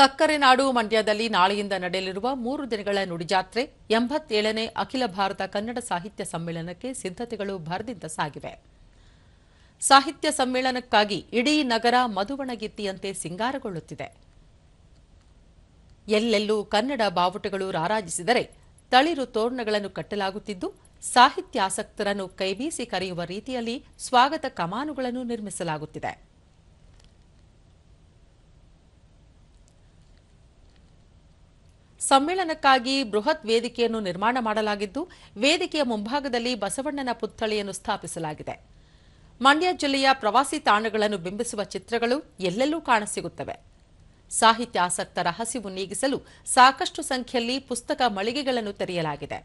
ಸಕ್ಕರೆ ನಾಡು ಮಂಡ್ಯದಲ್ಲಿ ನಾಳೆಯಿಂದ ನಡೆಯಲಿರುವ ಮೂರು ದಿನಗಳ ನುಡಿಜಾತ್ರೆ, ಎಂಬತ್ತೇಳನೇ ಅಖಿಲ ಭಾರತ ಕನ್ನಡ ಸಾಹಿತ್ಯ ಸಮ್ಮೇಳನಕ್ಕೆ ಸಿದ್ಧತೆಗಳು ಭರದಿಂದ ಸಾಗಿವೆ. ಸಾಹಿತ್ಯ ಸಮ್ಮೇಳನಕ್ಕಾಗಿ ಇಡೀ ನಗರ ಮಧುವಣಗಿತ್ತಿಯಂತೆ ಸಿಂಗಾರಗೊಳ್ಳುತ್ತಿದೆ. ಎಲ್ಲೆಲ್ಲೂ ಕನ್ನಡ ಬಾವುಟಗಳು ರಾರಾಜಿಸಿದರೆ ತಳಿರು ತೋರಣಗಳನ್ನು ಕಟ್ಟಲಾಗುತ್ತಿದ್ದು, ಸಾಹಿತ್ಯಾಸಕ್ತರನ್ನು ಕೈಬೀಸಿ ಕರೆಯುವ ರೀತಿಯಲ್ಲಿ ಸ್ವಾಗತ ಕಮಾನುಗಳನ್ನು ನಿರ್ಮಿಸಲಾಗುತ್ತಿದೆ. ಸಮ್ಮೇಳನಕ್ಕಾಗಿ ಬೃಹತ್ ವೇದಿಕೆಯನ್ನು ನಿರ್ಮಾಣ ಮಾಡಲಾಗಿದ್ದು, ವೇದಿಕೆಯ ಮುಂಭಾಗದಲ್ಲಿ ಬಸವಣ್ಣನ ಪುತ್ಥಳಿಯನ್ನು ಸ್ಥಾಪಿಸಲಾಗಿದೆ. ಮಂಡ್ಯ ಜಿಲ್ಲೆಯ ಪ್ರವಾಸಿ ತಾಣಗಳನ್ನು ಬಿಂಬಿಸುವ ಚಿತ್ರಗಳು ಎಲ್ಲೆಲ್ಲೂ ಕಾಣಸಿಗುತ್ತವೆ. ಸಾಹಿತ್ಯಾಸಕ್ತರ ಹಸಿವು ನೀಗಿಸಲು ಸಾಕಷ್ಟು ಸಂಖ್ಯೆಯಲ್ಲಿ ಪುಸ್ತಕ ಮಳಿಗೆಗಳನ್ನು ತೆರೆಯಲಾಗಿದೆ.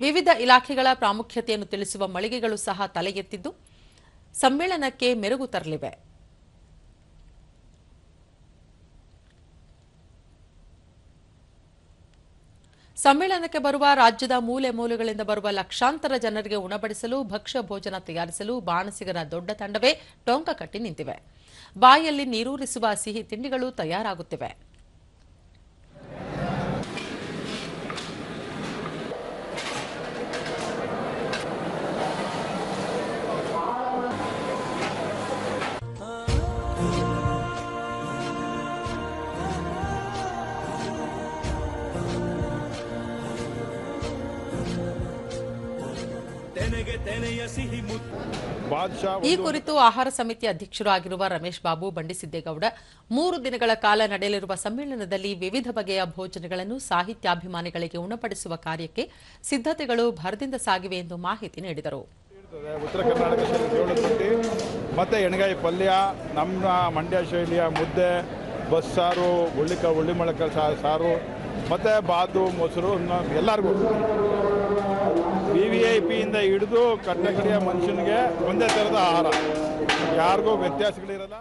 ವಿವಿಧ ಇಲಾಖೆಗಳ ಪ್ರಾಮುಖ್ಯತೆಯನ್ನು ತಿಳಿಸುವ ಮಳಿಗೆಗಳು ಸಹ ತಲೆಗೆತ್ತಿದ್ದು ಸಮ್ಮೇಳನಕ್ಕೆ ಮೆರುಗು ತರಲಿವೆ. ಸಮ್ಮೇಳನಕ್ಕೆ ಬರುವ ರಾಜ್ಯದ ಮೂಲೆ ಮೂಲೆಗಳಿಂದ ಬರುವ ಲಕ್ಷಾಂತರ ಜನರಿಗೆ ಉಣಬಡಿಸಲು, ಭಕ್ಷ್ಯ ಭೋಜನ ತಯಾರಿಸಲು ಬಾಣಸಿಗರ ದೊಡ್ಡ ತಂಡವೇ ಟೊಂಕ ಕಟ್ಟಿ ನಿಂತಿವೆ. ಬಾಯಲ್ಲಿ ನೀರೂರಿಸುವ ಸಿಹಿ ತಿಂಡಿಗಳು ತಯಾರಾಗುತ್ತಿವೆ. ಈ ಕುರಿತು ಆಹಾರ ಸಮಿತಿ ಅಧ್ಯಕ್ಷರು ಆಗಿರುವ ರಮೇಶ್ ಬಾಬು ಬಂಡಿಸಿದ್ದೇಗೌಡ ಮೂರು ದಿನಗಳ ಕಾಲ ನಡೆಯಲಿರುವ ಸಮ್ಮೇಳನದಲ್ಲಿ ವಿವಿಧ ಬಗೆಯ ಭೋಜನಗಳನ್ನು ಸಾಹಿತ್ಯಾಭಿಮಾನಿಗಳಿಗೆ ಉಣಪಡಿಸುವ ಕಾರ್ಯಕ್ಕೆ ಸಿದ್ಧತೆಗಳು ಭರದಿಂದ ಸಾಗಿವೆ ಎಂದು ಮಾಹಿತಿ ನೀಡಿದರು. ಉತ್ತರ ಕರ್ನಾಟಕ ರೊಟ್ಟಿ ಮತ್ತು ಎಣ್ಗಾಯಿ ಪಲ್ಯ ನಮ್ಮ ಮಂಡ್ಯ ಶೈಲಿಯ ಮುದ್ದೆ ಬಸ್ಸಾರು ಉಳ್ಳಿಕ ಹುಳ್ಳಿ ಮೊಳಕ ಸಾರು ಮತ್ತು ಬಾತು ಮೊಸರು ಎಲ್ಲರಿಗೂ. ವಿ ವಿ ಐ ಪಿಯಿಂದ ಹಿಡಿದು ಕಟ್ಟಕಡೆಯ ಮನುಷ್ಯನಿಗೆ ಒಂದೇ ತರದ ಆಹಾರ. ಯಾರಿಗೂ ವ್ಯತ್ಯಾಸಗಳಿರಲ್ಲ.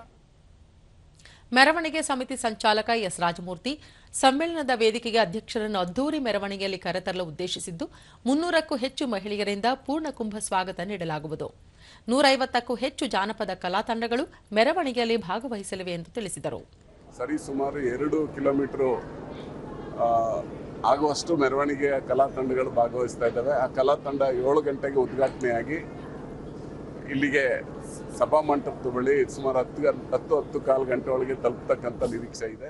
ಮೆರವಣಿಗೆ ಸಮಿತಿ ಸಂಚಾಲಕ ಎಸ್ ರಾಜಮೂರ್ತಿ ಸಮ್ಮೇಳನದ ವೇದಿಕೆಗೆ ಅಧ್ಯಕ್ಷರನ್ನು ಅದ್ದೂರಿ ಮೆರವಣಿಗೆಯಲ್ಲಿ ಕರೆತರಲು ಉದ್ದೇಶಿಸಿದ್ದು ಮುನ್ನೂರಕ್ಕೂ ಹೆಚ್ಚು ಮಹಿಳೆಯರಿಂದ ಪೂರ್ಣ ಕುಂಭ ಸ್ವಾಗತ ನೀಡಲಾಗುವುದು. ನೂರೈವತ್ತಕ್ಕೂ ಹೆಚ್ಚು ಜಾನಪದ ಕಲಾ ತಂಡಗಳು ಮೆರವಣಿಗೆಯಲ್ಲಿ ಭಾಗವಹಿಸಲಿವೆ ಎಂದು ತಿಳಿಸಿದರು. ಸರಿಸುಮಾರು ಎರಡು ಕಿಲೋಮೀಟರ್ ಆ, ಆಗುವಷ್ಟು ಮೆರವಣಿಗೆಯ ಕಲಾ ತಂಡಗಳು ಭಾಗವಹಿಸ್ತಾ ಇದ್ದಾವೆ. ಆ ಕಲಾ ತಂಡ ಏಳು ಗಂಟೆಗೆ ಉದ್ಘಾಟನೆಯಾಗಿ ಇಲ್ಲಿಗೆ ಸಭಾ ಮಂಟಪದ ಬಳಿ ಸುಮಾರು ಹತ್ತು ಹತ್ತು ಹತ್ತು ಕಾಲು ಗಂಟೆ ಒಳಗೆ ತಲುಪತಕ್ಕಂಥ ನಿರೀಕ್ಷೆ ಇದೆ.